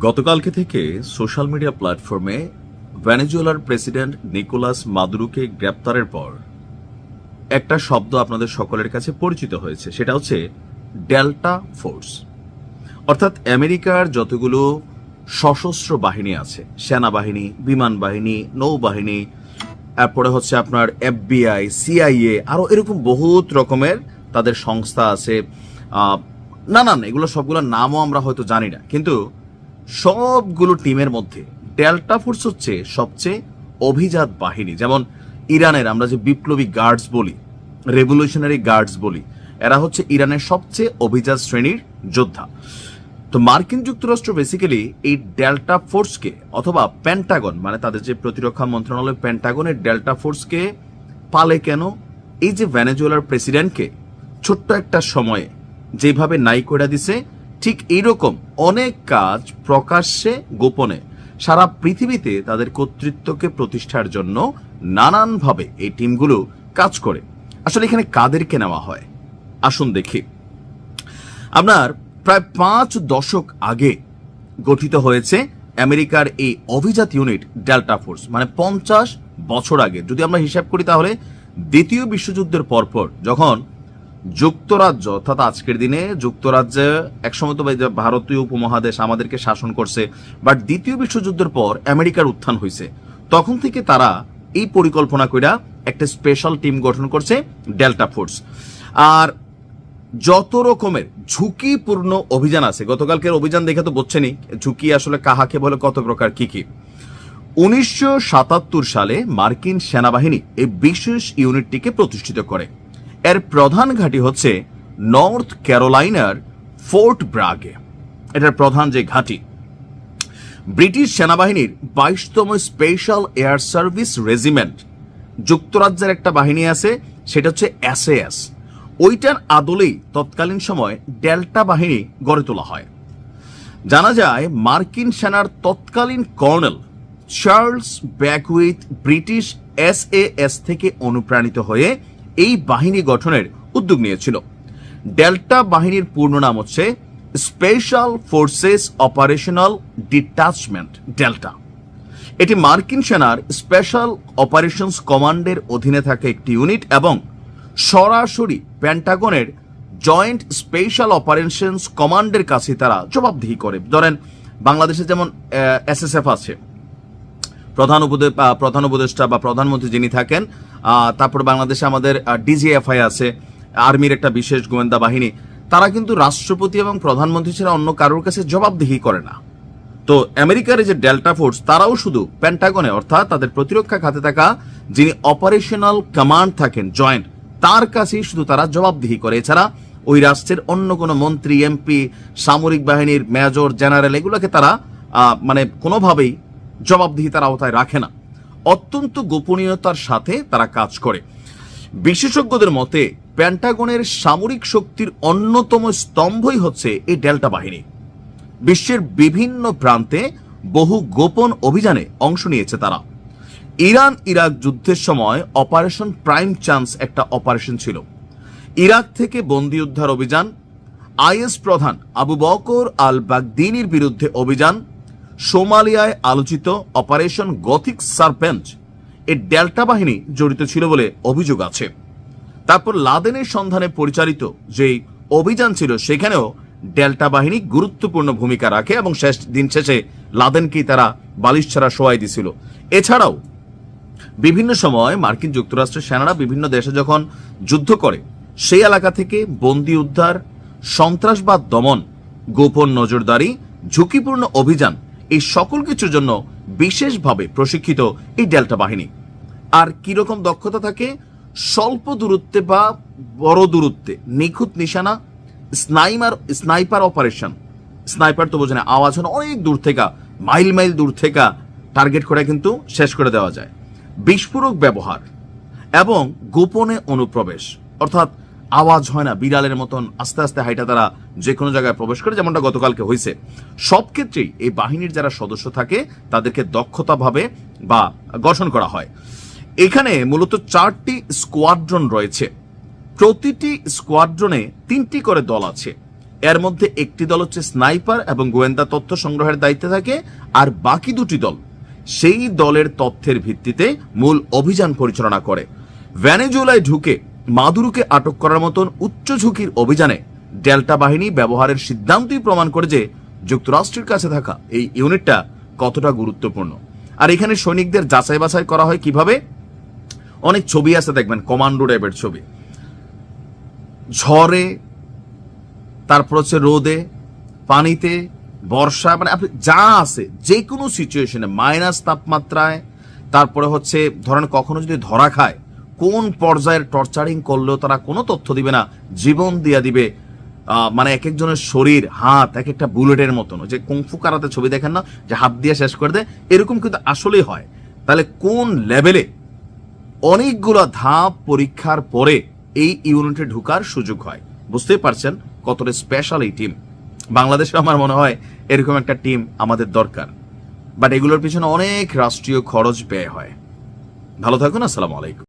গতকালকে থেকে social media প্ল্যাটফর্মে ভেনেজুয়েলার প্রেসিডেন্ট নিকোলাস মাদুরুকে গ্রেপ্তারের পর একটা শব্দ আপনাদের সকলের কাছে পরিচিত হয়েছে। সেটা হচ্ছে ডেল্টা ফোর্স। অর্থাৎ আমেরিকার যতগুলো সশস্ত্র বাহিনী আছে, সেনাবাহিনী বিমান বাহিনী নৌবাহিনী তারপরে হচ্ছে আপনার এফবিআই, সিআইএ আরও এরকম বহুত রকমের তাদের সংস্থা আছে। নানান, এগুলো সবগুলোর নামও আমরা হয়তো জানি না। কিন্তু সবগুলো টিমের মধ্যে ডেল্টা ফোর্স হচ্ছে সবচেয়ে অভিজাত বাহিনী। যেমন ইরানের, আমরা যে বিপ্লবী গার্ডস বলি রেভলিউশনারি গার্ডস বলি, এরা হচ্ছে ইরানের সবচেয়ে অভিজাত শ্রেণির যোদ্ধা। তো মার্কিন যুক্তরাষ্ট্র বেসিক্যালি এই ডেল্টা ফোর্সকে অথবা প্যান্টাগন মানে তাদের যে প্রতিরক্ষা মন্ত্রণালয় প্যান্টাগনের ডেল্টা ফোর্সকে পালে কেন? এই যে ভেনেজুয়েলার প্রেসিডেন্টকে ছোট্ট একটা সময়ে যেভাবে নাই করে দিছে ঠিক এইরকম অনেক কাজ প্রকাশ্যে, গোপনে সারা পৃথিবীতে তাদের কর্তৃত্বকে প্রতিষ্ঠার জন্য নানানভাবে এই টিমগুলো কাজ করে। আসলে এখানে কাদেরকে নেওয়া হয়? আসুন দেখি। আপনার প্রায় পাঁচ দশক আগে গঠিত হয়েছে আমেরিকার এই অভিজাত ইউনিট ডেল্টা ফোর্স মানে পঞ্চাশ বছর আগে। যদি আমরা হিসাব করি তাহলে দ্বিতীয় বিশ্বযুদ্ধের পরপর যখন যুক্তরাজ্য, অর্থাৎ আজকের দিনে যুক্তরাজ্যে একসময় তো ভারতীয় উপমহাদেশ আমাদেরকে শাসন করছে বাট দ্বিতীয় বিশ্বযুদ্ধের পর আমেরিকার উত্থান হয়েছে। তখন থেকে তারা এই পরিকল্পনা কইরা একটা স্পেশাল টিম গঠন করছে ডেল্টা ফোর্স আর যত রকমের ঝুঁকিপূর্ণ অভিযান আছে, গতকালকের অভিযান দেখে তো বুঝছেনই, ঝুঁকি আসলে কাহাকে বলে, কত প্রকার, কি কি। উনিশশো সাতাত্তর সালে মার্কিন সেনাবাহিনী এই বিশেষ ইউনিটটিকে প্রতিষ্ঠিত করে। এর প্রধান ঘাঁটি হচ্ছে নর্থ ক্যারোলাইনার ফোর্ট ব্রাগে। এটার প্রধান যে ঘাঁটি, ব্রিটিশ সেনাবাহিনীর বাইশতম স্পেশাল এয়ার সার্ভিস রেজিমেন্ট। যুক্তরাজ্যের একটা বাহিনী আছে, সেটা হচ্ছে এসএএস ওইটার আদলেই তৎকালীন সময় ডেল্টা বাহিনী গড়ে তোলা হয়। জানা যায়, মার্কিন সেনার তৎকালীন colonel Charles Beckwith British S S থেকে অনুপ্রাণিত হয়ে এই বাহিনী গঠনের উদ্যোগ নিয়েছিল। ডেল্টা বাহিনীর পূর্ণ নাম হচ্ছে special forces operational detachment Delta এটি মার্কিন সেনার স্পেশাল অপারেশনস কমান্ডের অধীনে থাকে একটি ইউনিট এবং সরাসরি প্যান্টাগনের জয়েন্ট স্পেশাল অপারেশনস কমান্ডের কাছে তারা জবাবদিহি করে। ধরেন, বাংলাদেশে যেমন এসএসএফ আছে প্রধান উপদে প্রধান উপদেষ্টা বা প্রধানমন্ত্রী যিনি থাকেন তারপর বাংলাদেশে আমাদের ডিজিএফআই আছে, আর্মির একটা বিশেষ গোয়েন্দা বাহিনী, তারা কিন্তু রাষ্ট্রপতি এবং প্রধানমন্ত্রী ছাড়া অন্য কারোর কাছে জবাবদিহি করে না। তো আমেরিকার যে ডেল্টা ফোর্স, তারাও শুধু প্যান্টাগনে অর্থাৎ তাদের প্রতিরক্ষা খাতে থাকা যিনি অপারেশনাল কমান্ড থাকেন জয়েন্ট তার কাছেই শুধু তারা জবাবদিহি করে। এছাড়া ওই রাষ্ট্রের অন্য কোনো মন্ত্রী, এমপি, সামরিক বাহিনীর মেজর জেনারেল এগুলোকে তারা মানে কোনোভাবেই জবাবদিহি তার আওতায় রাখে না। অত্যন্ত গোপনীয়তার সাথে তারা কাজ করে। বিশেষজ্ঞদের মতে, প্যান্টাগনের সামরিক শক্তির অন্যতম স্তম্ভই হচ্ছে এই ডেল্টা বাহিনী। বিশ্বের বিভিন্ন প্রান্তে বহু গোপন অভিযানে অংশ নিয়েছে তারা। ইরান ইরাক যুদ্ধের সময় অপারেশন প্রাইম চান্স একটা অপারেশন ছিল। ইরাক থেকে বন্দি উদ্ধার অভিযান, আইএস প্রধান আবু বকর আল বাগদিনির বিরুদ্ধে অভিযান সোমালিয়ায় আলোচিত অপারেশন গথিক সারপেঞ্চ এর ডেল্টা বাহিনী জড়িত ছিল বলে অভিযোগ আছে। তারপর লাদেনের সন্ধানে পরিচালিত যেই অভিযান ছিল, সেখানেও ডেল্টা বাহিনী গুরুত্বপূর্ণ ভূমিকা রাখে এবং শেষ দিন শেষে লাদেনকেই তারা বালিশ ছাড়া শোয়াই দিছিল। এছাড়াও বিভিন্ন সময় মার্কিন যুক্তরাষ্ট্রের সেনারা বিভিন্ন দেশে যখন যুদ্ধ করে, সেই এলাকা থেকে বন্দি উদ্ধার, সন্ত্রাসবাদ দমন, গোপন নজরদারি, ঝুঁকিপূর্ণ অভিযান এই সকল কিছুর জন্য বিশেষভাবে প্রশিক্ষিত এই ডেল্টা বাহিনী। আর কীরকম দক্ষতা থাকে? স্বল্প দূরত্বে বা বড় দূরত্বে। নিখুঁত নিশানা, স্নাইমার, স্নাইপার অপারেশন। স্নাইপার তো বোঝেন, আওয়াজ হয় অনেক দূর থেকে, মাইল মাইল দূর থেকে। টার্গেট করে কিন্তু শেষ করে দেওয়া যায়। বিস্ফোরক ব্যবহার এবং গোপনে অনুপ্রবেশ। অর্থাৎ আওয়াজ হয় না, বিড়ালের মতন আস্তে আস্তে হাইটা তারা যে কোনো জায়গায় প্রবেশ করে, যেমনটা গতকালকে হয়েছে। সব ক্ষেত্রেই এই বাহিনীর যারা সদস্য থাকে, তাদেরকে দক্ষতাভাবে বা গঠন করা হয়। এখানে মূলত চারটি স্কোয়াড্রন রয়েছে। প্রতিটি স্কোয়াড্রনে তিনটি করে দল আছে। এর মধ্যে একটি দল হচ্ছে স্নাইপার এবং গোয়েন্দা তথ্য সংগ্রহের দায়িত্বে থাকে, আর বাকি দুটি দল সেই দলের তথ্যের ভিত্তিতে মূল অভিযান পরিচালনা করে। ভ্যানেজুয়েলায় ঢুকে মাদুরুকে আটক করার মতন উচ্চ ঝুঁকির অভিযানে ডেল্টা বাহিনী ব্যবহারের সিদ্ধান্তই প্রমাণ করে যে যুক্তরাষ্ট্রের কাছে থাকা এই ইউনিটটা কতটা গুরুত্বপূর্ণ। আর এখানে সৈনিকদের যাচাই বাছাই করা হয় কীভাবে? অনেক ছবি আছে, দেখবেন, কমান্ডো টাইপের ছবি। ঝড়ে, তারপর হচ্ছে রোদে, পানিতে, বর্ষা মানে আপনি যা আছে যে কোনো সিচুয়েশনে মাইনাস তাপমাত্রায়, তারপরে হচ্ছে, ধরেন কখনো যদি ধরা খায় কোন পর্যায়ের টর্চারিং করলেও তারা কোনো তথ্য দিবে না, জীবন দিয়া দিবে। মানে এক একজনের শরীর, হাত এক একটা বুলেটের মতন। যে কুংফু কারাতে ছবি দেখেন না? যে হাত দিয়ে শেষ করে দেয়। এরকম কিন্তু আসলেই হয়। তাহলে কোন লেভেলে অনেকগুলো ধাপ পরীক্ষার পরে এই ইউনিটে ঢুকার সুযোগ হয়? বুঝতেই পারছেন কতটা স্পেশাল এই টিম বাংলাদেশে আমার মনে হয় এরকম একটা টিম আমাদের দরকার। বাট এগুলোর পিছনে অনেক রাষ্ট্রীয় খরচ ব্যয় হয়। ভালো থাকুন, আসসালামু আলাইকুম।